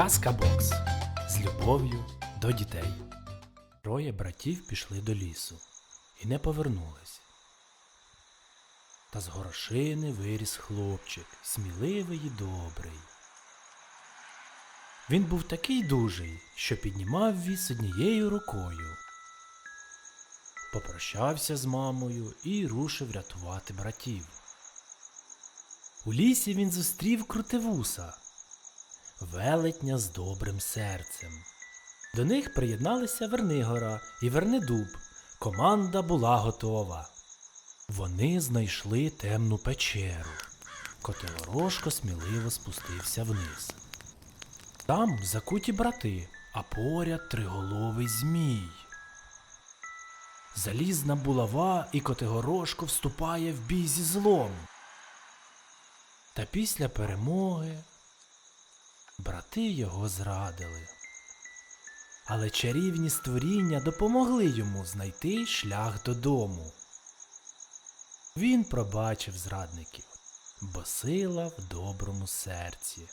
Казка Бокс з любов'ю до дітей. Троє братів пішли до лісу і не повернулись. Та з горошини виріс хлопчик, сміливий і добрий. Він був такий дужий, що піднімав віз однією рукою. Попрощався з мамою і рушив рятувати братів. У лісі він зустрів крутивуса, велетня з добрим серцем. До них приєдналися Вернигора і Вернедуб. Команда була готова. Вони знайшли темну печеру. Котелорошко сміливо спустився вниз. Там закуті брати, а поряд триголовий змій. Залізна булава і Котигорошко вступає в бій зі злом. Та після перемоги брати його зрадили. Але чарівні створіння допомогли йому знайти шлях додому. Він пробачив зрадників, бо сила в доброму серці.